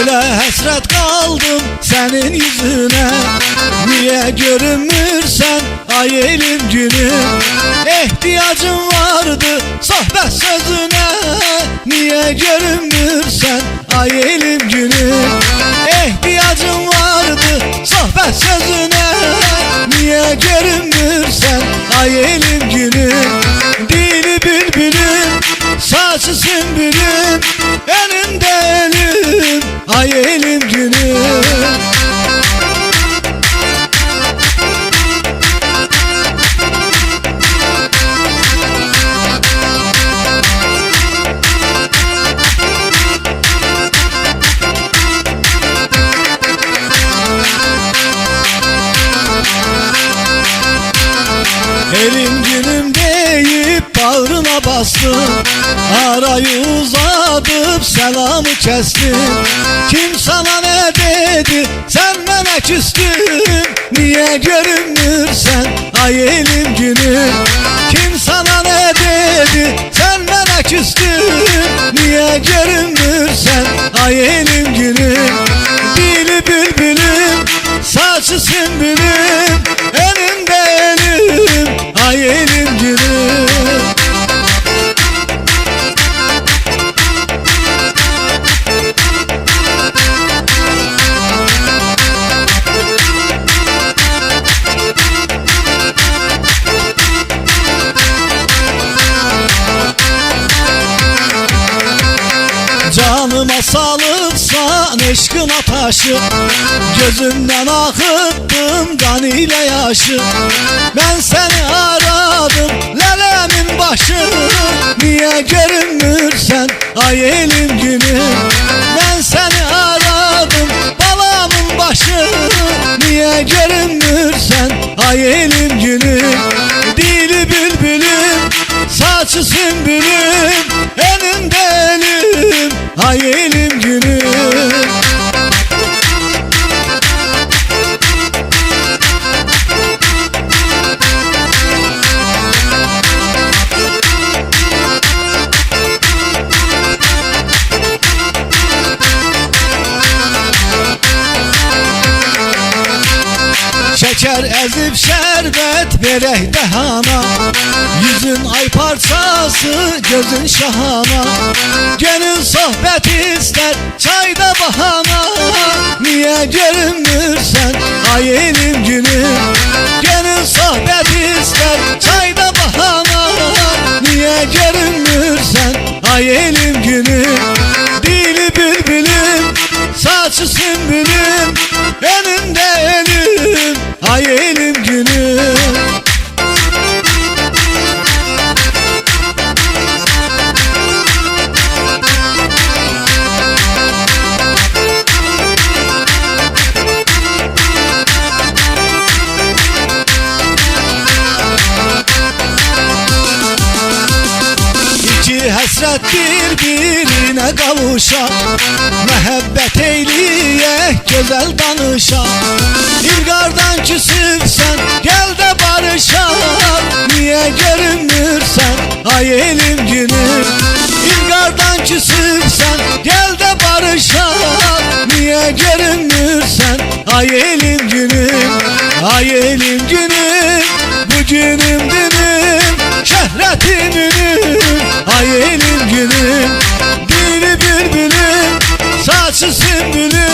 Böyle hasret kaldım senin yüzüne. Niye görünmürsen ay elim günüm İhtiyacım vardı sohbet sözüne. Niye görünmürsen ay elim günüm İhtiyacım vardı sohbet sözüne. Niye görünmürsen ay elim günüm ay elim günüm Elim günüm deyip bağrına bastım. Arayı uzatıp selamı kestim. Kim sana ne dedi? Sen bana küstün Niye görünmürsen ay elim günüm Kim sana ne dedi? Sen bana küstün Niye görünmürsen ay elim günüm Dili bülbülüm saçı sümbülüm. Önümde ölüm ay elim Canıma salıpsan eşkına taşı Gözümden akıttım kan ile yaşı. Ben seni aradım lelemin başı. Niye görünmürsen ay elim günüm Ben seni aradım balamın başı. Niye görünmürsen ay elim günüm Dili bülbülüm saçı sümbülüm Önümde ölüm Şeker ezip şerbet verek dehana. Yüzün ay parçası gözün şahana. Gönül sohbet ister çayda bahana. Niye görünmürsen ay elim günüm Gönül sohbet ister çayda bahana. Niye görünmürsen ay elim günüm İki hasret birbirine kavuşan Mehabbet eyleye güzel danışan İlgardan küsüpsen gel de barışan Niye görünmürsen ay elim günüm İlgardan küsüpsen gel de barışan Niye görünmürsen ay elim günüm Ay elim günüm bugünüm dünüm Şöhretim ünüm ay elim günüm Dili bülbülüm saçı sümbülüm